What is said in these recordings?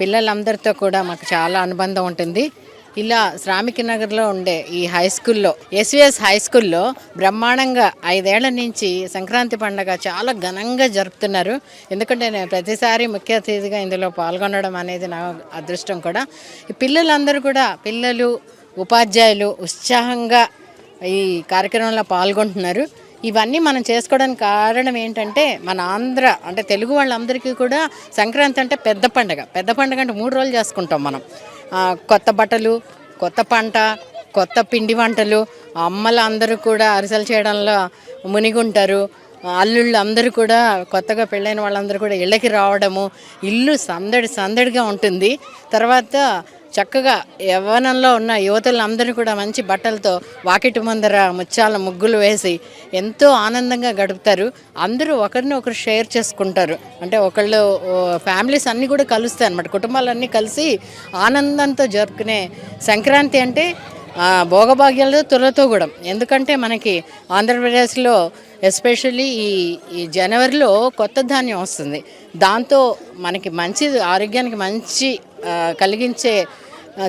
పిల్లలందరితో కూడా మాకు చాలా అనుబంధం ఉంటుంది. ఇలా శ్రామిక నగర్లో ఉండే ఈ హై స్కూల్లో ఎస్విఎస్ హై స్కూల్లో బ్రహ్మాండంగా ఐదేళ్ళ నుంచి సంక్రాంతి పండగ చాలా ఘనంగా జరుపుతున్నారు. ఎందుకంటే నేను ప్రతిసారి ముఖ్య అతిథిగా ఇందులో పాల్గొనడం అనేది నా అదృష్టం కూడా. ఈ పిల్లలందరూ కూడా పిల్లలు ఉపాధ్యాయులు ఉత్సాహంగా ఈ కార్యక్రమంలో పాల్గొంటున్నారు. ఇవన్నీ మనం చేసుకోవడానికి కారణం ఏంటంటే మన ఆంధ్ర అంటే తెలుగు వాళ్ళందరికీ కూడా సంక్రాంతి అంటే పెద్ద పండగ. పెద్ద పండగ అంటే మూడు రోజులు చేసుకుంటాం మనం. కొత్త బట్టలు కొత్త పంట కొత్త పిండి వంటలు అమ్మలు అందరూ కూడా అరిసెలు చేయడంలో మునిగుంటారు. అల్లుళ్ళు అందరూ కూడా కొత్తగా పెళ్ళైన వాళ్ళందరూ కూడా ఇళ్ళకి రావడము ఇల్లు సందడి సందడిగా ఉంటుంది. తర్వాత చక్కగా యవ్వనంలో ఉన్న యువతులందరినీ కూడా మంచి బట్టలతో వాకిటి ముందర ముత్యాల ముగ్గులు వేసి ఎంతో ఆనందంగా గడుపుతారు. అందరూ ఒకరిని ఒకరు షేర్ చేసుకుంటారు. అంటే ఒకళ్ళు ఫ్యామిలీస్ అన్నీ కూడా కలుస్తాయి అన్నమాట కుటుంబాలన్నీ కలిసి ఆనందంతో జరుపుకునే సంక్రాంతి అంటే భోగభాగ్యాలతో తులతో కూడా ఎందుకంటే మనకి ఆంధ్రప్రదేశ్లో ఎస్పెషల్లీ ఈ ఈ జనవరిలో కొత్త ధాన్యం వస్తుంది. దాంతో మనకి మంచి ఆరోగ్యానికి మంచి కలిగించే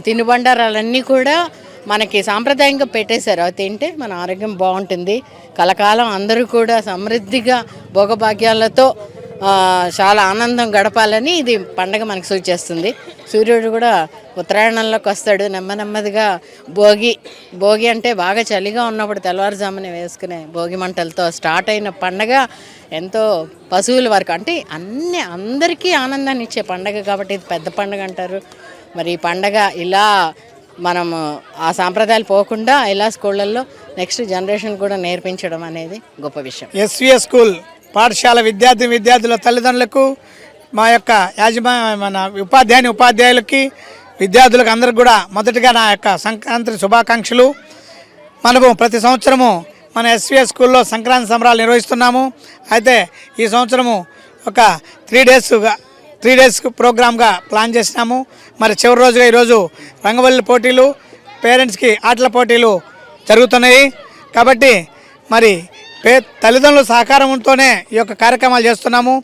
తినుబండారాలన్నీ కూడా మనకి సాంప్రదాయంగా పెట్టేశారు. అవి తింటే మన ఆరోగ్యం బాగుంటుంది. కలకాలం అందరూ కూడా సమృద్ధిగా భోగభాగ్యాలతో చాలా ఆనందం గడపాలని ఇది పండగ మనకు సూచిస్తుంది సూర్యుడు కూడా ఉత్తరాయణంలోకి వస్తాడు. నెమ్మ నెమ్మదిగా భోగి భోగి అంటే బాగా చలిగా ఉన్నప్పుడు తెల్లవారుజామున వేసుకునే భోగి మంటలతో స్టార్ట్ అయిన పండగ ఎంతో పశువుల వరకు అంటే అన్ని అందరికీ ఆనందాన్ని ఇచ్చే పండగ కాబట్టి ఇది పెద్ద పండగ అంటారు. మరి ఈ పండగ ఇలా మనము ఆ సాంప్రదాయాలు పోకుండా ఇలా స్కూళ్ళల్లో నెక్స్ట్ జనరేషన్ కూడా నేర్పించడం అనేది గొప్ప విషయం. ఎస్విఎస్ స్కూల్ పాఠశాల విద్యార్థి విద్యార్థుల తల్లిదండ్రులకు మా యొక్క యాజమా మన ఉపాధ్యాయుని ఉపాధ్యాయులకి విద్యార్థులకు అందరికి కూడా మొదటిగా నా యొక్క సంక్రాంతి శుభాకాంక్షలు. మనము ప్రతి సంవత్సరము మన ఎస్విఎస్ స్కూల్లో సంక్రాంతి సంబరాలు నిర్వహిస్తున్నాము. అయితే ఈ సంవత్సరము ఒక త్రీ డేస్గా త్రీ డేస్ ప్రోగ్రామ్గా ప్లాన్ చేసినాము. మరి చివరి రోజుగా ఈరోజు రంగవల్లి పోటీలు పేరెంట్స్కి ఆటల పోటీలు జరుగుతున్నాయి. కాబట్టి మరి పే తల్లిదండ్రుల సహకారంతోనే ఈ యొక్క కార్యక్రమాలు చేస్తున్నాము.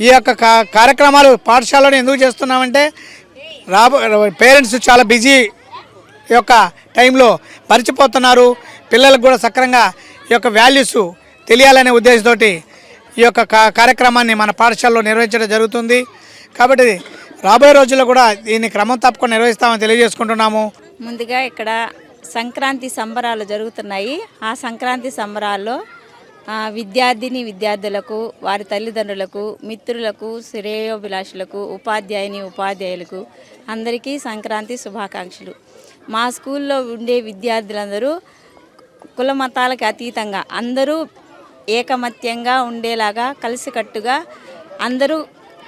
ఈ యొక్క కా- కార్యక్రమాలు పాఠశాలలో ఎందుకు చేస్తున్నామంటే రాబో పేరెంట్స్ చాలా బిజీ ఈ యొక్క టైంలో మరిచిపోతున్నారు. పిల్లలకు కూడా సక్రంగా ఈ యొక్క వాల్యూస్ తెలియాలనే ఉద్దేశంతోటి ఈ యొక్క కా- కార్యక్రమాన్ని మన పాఠశాలలో నిర్వహించడం జరుగుతుంది. కాబట్టి రాబోయే రోజుల్లో కూడా దీన్ని క్రమం తప్పకుండా నిర్వహిస్తామని తెలియజేసుకుంటున్నాము. ముందుగా ఇక్కడ సంక్రాంతి సంబరాలు జరుగుతున్నాయి. ఆ సంక్రాంతి సంబరాల్లో విద్యార్థిని విద్యార్థులకు వారి తల్లిదండ్రులకు మిత్రులకు శ్రేయోభిలాషులకు ఉపాధ్యాయుని ఉపాధ్యాయులకు అందరికీ సంక్రాంతి శుభాకాంక్షలు. మా స్కూల్లో ఉండే విద్యార్థులందరూ కుల మతాలకు అతీతంగా అందరూ ఏకమత్యంగా ఉండేలాగా కలిసికట్టుగా అందరూ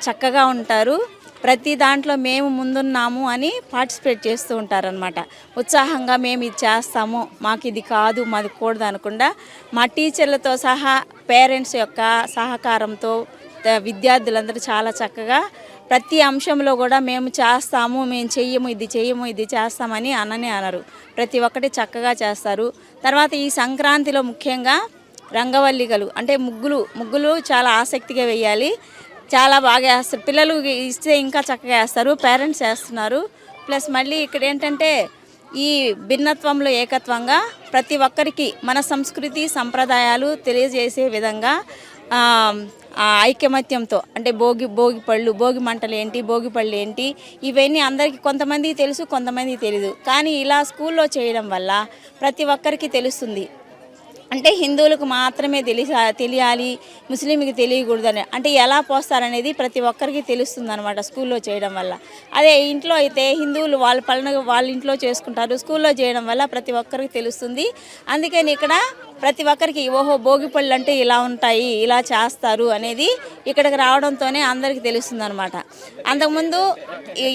చక్కగా ఉంటారు. ప్రతి దాంట్లో మేము ముందున్నాము అని పార్టిసిపేట్ చేస్తూ ఉంటారనమాట ఉత్సాహంగా మేము ఇది చేస్తాము మాకు ఇది కాదు మాది కూడదు అనకుండా మా టీచర్లతో సహా పేరెంట్స్ యొక్క సహకారంతో విద్యార్థులందరూ చాలా చక్కగా ప్రతి అంశంలో కూడా మేము చేస్తాము మేము చెయ్యము ఇది చెయ్యము ఇది చేస్తామని అనని అనరు. ప్రతి ఒక్కటి చక్కగా చేస్తారు. తర్వాత ఈ సంక్రాంతిలో ముఖ్యంగా రంగవల్లికలు అంటే ముగ్గులు ముగ్గులు చాలా ఆసక్తిగా వేయాలి. చాలా బాగా వేస్తారు. పిల్లలు ఇస్తే ఇంకా చక్కగా వేస్తారు పేరెంట్స్ వేస్తున్నారు. ప్లస్ మళ్ళీ ఇక్కడ ఏంటంటే ఈ భిన్నత్వంలో ఏకత్వంగా ప్రతి ఒక్కరికి మన సంస్కృతి సంప్రదాయాలు తెలియజేసే విధంగా ఐకమత్యంతో అంటే భోగి భోగి పళ్ళు భోగి మంటలు ఏంటి భోగి పళ్ళు ఏంటి ఇవన్నీ అందరికీ కొంతమందికి తెలుసు కొంతమంది తెలియదు కానీ ఇలా స్కూల్లో చేయడం వల్ల ప్రతి ఒక్కరికి తెలుస్తుంది. అంటే హిందువులకు మాత్రమే తెలిసా తెలియాలి ముస్లింకి తెలియకూడదని. అంటే ఎలా పోస్తారనేది ప్రతి ఒక్కరికి తెలుస్తుంది అనమాట స్కూల్లో చేయడం వల్ల. అదే ఇంట్లో అయితే హిందువులు వాళ్ళ పనులు వాళ్ళ ఇంట్లో చేసుకుంటారు స్కూల్లో చేయడం వల్ల ప్రతి ఒక్కరికి తెలుస్తుంది. అందుకని ఇక్కడ ప్రతి ఒక్కరికి ఓహో భోగి పళ్ళు అంటే ఇలా ఉంటాయి ఇలా చేస్తారు అనేది ఇక్కడికి రావడంతోనే అందరికీ తెలుస్తుంది అనమాట అంతకుముందు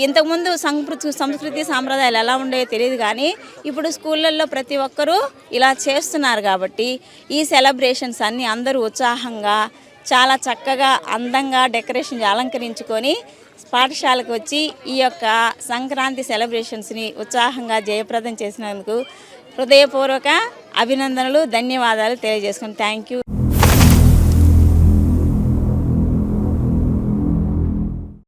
ఇంతకుముందు సంస్కృతి సంస్కృతి సాంప్రదాయాలు ఎలా ఉండేవో తెలియదు కానీ ఇప్పుడు స్కూళ్ళల్లో ప్రతి ఒక్కరూ ఇలా చేస్తున్నారు కాబట్టి ఈ సెలబ్రేషన్స్ అన్నీ అందరూ ఉత్సాహంగా చాలా చక్కగా అందంగా డెకరేషన్ అలంకరించుకొని పాఠశాలకు వచ్చి ఈ యొక్క సంక్రాంతి సెలబ్రేషన్స్ని ఉత్సాహంగా జయప్రదం చేసినందుకు హృదయపూర్వక అభినందనలు ధన్యవాదాలు తెలియజేసుకుని థ్యాంక్ యూ